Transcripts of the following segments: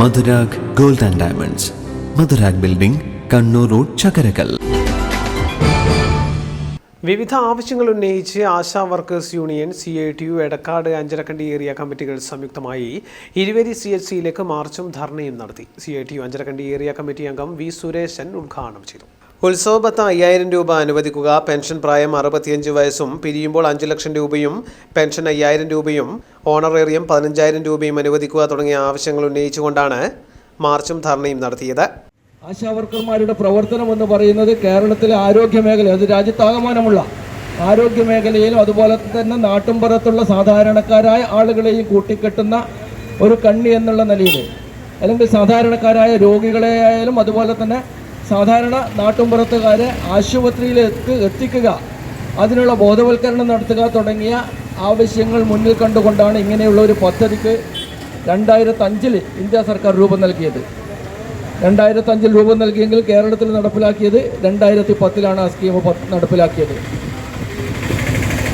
Madhurag gold and diamonds. Madhurag building Kannur road Chakkarakkal. വിവിധ ആവശ്യങ്ങൾ ഉന്നയിച്ച് Asha workers union C I T U Edakkad Anjarakandy area കമ്മിറ്റികൾ സംയുക്തമായി Iruveri C H സിയിലേക്ക് മാർച്ചും ധർണയും നടത്തി. C I T U Anjarakandy area committee അംഗം വി സുരേശൻ ഉദ്ഘാടനം ചെയ്തു. ഉത്സവബത്ത അയ്യായിരം രൂപ അനുവദിക്കുക. പെൻഷൻ പ്രായം അറുപത്തിയഞ്ച് വയസ്സും പിരിയുമ്പോൾ അഞ്ച് ലക്ഷം രൂപയും പെൻഷൻ അയ്യായിരം രൂപയും ഓണറേറിയം പതിനഞ്ചായിരം രൂപയും അനുവദിക്കുക തുടങ്ങിയ ആവശ്യങ്ങൾ ഉന്നയിച്ചുകൊണ്ടാണ് മാർച്ചും ധർണയും നടത്തിയത്. ആശാവർക്കർമാരുടെ പ്രവർത്തനം എന്ന് പറയുന്നത് കേരളത്തിലെ ആരോഗ്യ മേഖല അത് രാജ്യത്താകമാനമുള്ള ആരോഗ്യ മേഖലയിലും അതുപോലെ തന്നെ നാട്ടുംപുറത്തുള്ള സാധാരണക്കാരായ ആളുകളെയും കൂട്ടിക്കെട്ടുന്ന ഒരു കണ്ണി എന്നുള്ള നിലയിൽ അല്ലെങ്കിൽ സാധാരണക്കാരായ രോഗികളെ ആയാലും അതുപോലെ തന്നെ സാധാരണ നാട്ടുമ്പുറത്തുകാരെ ആശുപത്രിയിലേക്ക് എത്തിക്കുക അതിനുള്ള ബോധവൽക്കരണം നടത്തുക തുടങ്ങിയ ആവശ്യങ്ങൾ മുന്നിൽ കണ്ടുകൊണ്ടാണ് ഇങ്ങനെയുള്ള ഒരു പദ്ധതിക്ക് രണ്ടായിരത്തഞ്ചിൽ ഇന്ത്യ സർക്കാർ രൂപം നൽകിയത്. രണ്ടായിരത്തഞ്ചിൽ രൂപം നൽകിയെങ്കിൽ കേരളത്തിൽ നടപ്പിലാക്കിയത് രണ്ടായിരത്തി പത്തിലാണ് ആ സ്കീം നടപ്പിലാക്കിയത്.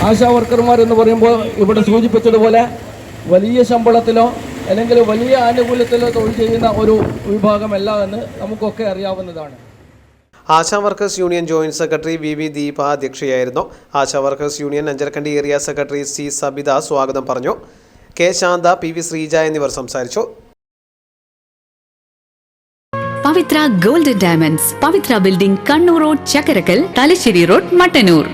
ആശാ വർക്കർമാർ എന്ന് പറയുമ്പോൾ ഇവിടെ സൂചിപ്പിച്ചതുപോലെ വലിയ ശമ്പളത്തിലോ അല്ലെങ്കിൽ വലിയ ആനുകൂല്യത്തിലോ തൊഴിൽ ചെയ്യുന്ന ഒരു വിഭാഗമല്ല എന്ന് നമുക്കൊക്കെ അറിയാവുന്നതാണ്. Asha workers union joint secretary V V Deepa അധ്യക്ഷയായിരുന്നു. Asha workers union Anjarakandy area secretary C Sabitha സ്വാഗതം പറഞ്ഞു. K Shantha P V Sreeja എന്നിവർ സംസാരിച്ചു. Pavithra golden diamonds Pavithra building Kannur road Chakkarakkal Thalassery road Mattannur.